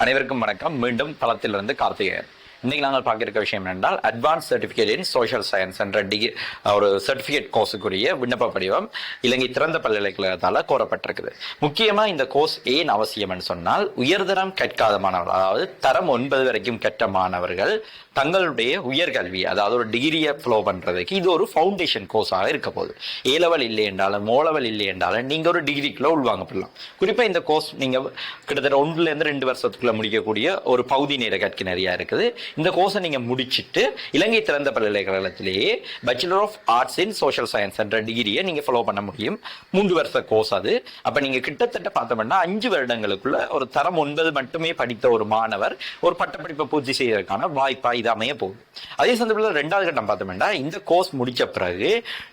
அனைவருக்கும் வணக்கம். மீண்டும் தளத்திலிருந்து கார்த்திகேயன். இன்றைக்கி நாங்கள் பார்க்க விஷயம் என்றால் advance certificate in social science என்ற டிகிரி ஒரு சர்டிஃபிகேட் கோர்ஸுக்குரிய விண்ணப்ப படிவம் இலங்கை திறந்த பல்கலைக்கழகத்தால் கோரப்பட்டிருக்குது. முக்கியமாக இந்த கோர்ஸ் ஏன் அவசியம்னு சொன்னால் உயர்தரம் கற்காத மாணவர்கள் அதாவது தரம் ஒன்பது வரைக்கும் கற்ற மாணவர்கள் தங்களுடைய உயர்கல்வி அதாவது ஒரு டிகிரியை ஃப்ளோ பண்ணுறதுக்கு இது ஒரு ஃபவுண்டேஷன் கோர்ஸாக இருக்க போகுது. ஏ லெவல் இல்லை என்றாலும் ஓ லெவல் இல்லை என்றாலும் நீங்கள் ஒரு டிகிரிக்குள்ளே உள்வாங்கப்படலாம். குறிப்பாக இந்த கோர்ஸ் நீங்கள் கிட்டத்தட்ட ஒன்றுலேருந்து ரெண்டு வருஷத்துக்குள்ளே முடிக்கக்கூடிய ஒரு பகுதி நேர கற்க நிறையா இருக்குது. இந்த கோர்ஸை நீங்கள் முடிச்சுட்டு இலங்கை திறந்த பல்கலைக்கழகத்திலேயே bachelor of arts in social science என்ற டிகிரியை நீங்கள் ஃபாலோ பண்ண முடியும். மூன்று வருஷ கோர்ஸ் அது. அப்போ நீங்கள் கிட்டத்தட்ட பார்த்தோம்னா அஞ்சு வருடங்களுக்குள்ள ஒரு தரம் ஒன்பது மட்டுமே படித்த ஒரு மாணவர் ஒரு பட்டப்படிப்பை பூர்த்தி செய்யறதுக்கான வாய்ப்பாக இது அமைய போகும் அதே சந்தர்ப்பத்தில் ரெண்டாவது கட்டம் பார்த்தோம்னா இந்த கோர்ஸ் முடித்த பிறகு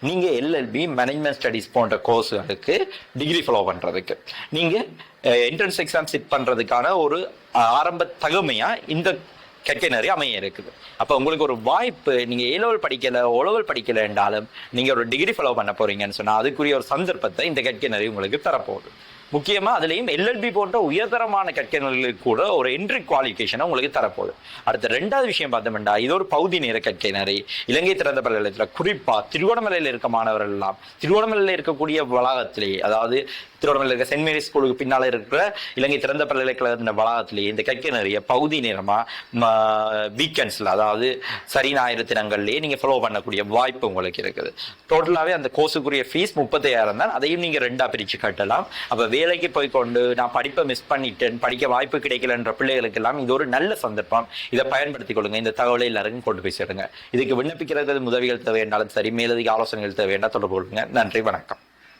நீங்கள் எல்எல்பி மேனேஜ்மெண்ட் ஸ்டடிஸ் போன்ற கோர்ஸுகளுக்கு டிகிரி ஃபாலோ பண்ணுறதுக்கு நீங்கள் என்ட்ரன்ஸ் எக்ஸாம் சிட் பண்ணுறதுக்கான ஒரு ஆரம்ப தகுமையாக இந்த கெட்டினரி அமைய இருக்குது. அப்போ உங்களுக்கு ஒரு வாய்ப்பு நீங்கள் ஏலவல் படிக்கலை படிக்கல படிக்கலை என்றாலும் நீங்க ஒரு டிகிரி ஃபாலோ பண்ண போறீங்கன்னு சொன்னா அதுக்குரிய ஒரு சந்தர்ப்பத்தை இந்த கெட்டினரி உங்களுக்கு தரப்போகுது. முக்கியமா அதுலயும் எல்எல்பி போன்ற உயர்தரமான கற்கைகளுக்கு கூட ஒரு என்ட்ரி குவாலிஃபிகேஷனை உங்களுக்கு தரப்போகுது. அடுத்த ரெண்டாவது விஷயம் பார்த்தோம்னா இது ஒரு பகுதி நேர கற்கையினரை இலங்கை திறந்த பல்கலைக்கழகத்தில் குறிப்பா திருவோணமலையில் இருக்க மாணவர்கள் எல்லாம் திருவோணமலையில் இருக்கக்கூடிய வளாகத்திலேயே அதாவது திருவோணமலையில் இருக்க சென்ட் மேரி ஸ்கூலுக்கு பின்னால இருக்கிற இலங்கை திறந்த பல்கலைக்கழகத்தின் வளாகத்திலேயே இந்த கற்கை நிறைய பகுதி நேரமா வீக்கெண்ட்ஸ்ல அதாவது சரி ஞாயிறு தினங்கள்லேயே நீங்க ஃபாலோ பண்ணக்கூடிய வாய்ப்பு உங்களுக்கு இருக்குது. டோட்டலாவே அந்த கோர்ஸுக்குரிய ஃபீஸ் முப்பத்தையாயிரம் தான். அதையும் நீங்க ரெண்டா பிரிச்சு கட்டலாம். அப்ப வேலைக்கு போய் கொண்டு நான் படிப்பை மிஸ் பண்ணிட்டேன் படிக்க வாய்ப்பு கிடைக்கலன்ற பிள்ளைகளுக்கு எல்லாம் இது ஒரு நல்ல சந்தர்ப்பம். இதை பயன்படுத்திக் கொள்ளுங்க இந்த தகவலை எல்லாருக்கும் கொண்டு போய் சேருங்க. இதுக்கு விண்ணப்பிக்கிறது உதவிகள் தேவை என்றாலும் சரி மேலதிக ஆலோசனைகள் தேவை என்றால் தொடர்பு கொள்ளுங்க. நன்றி வணக்கம்.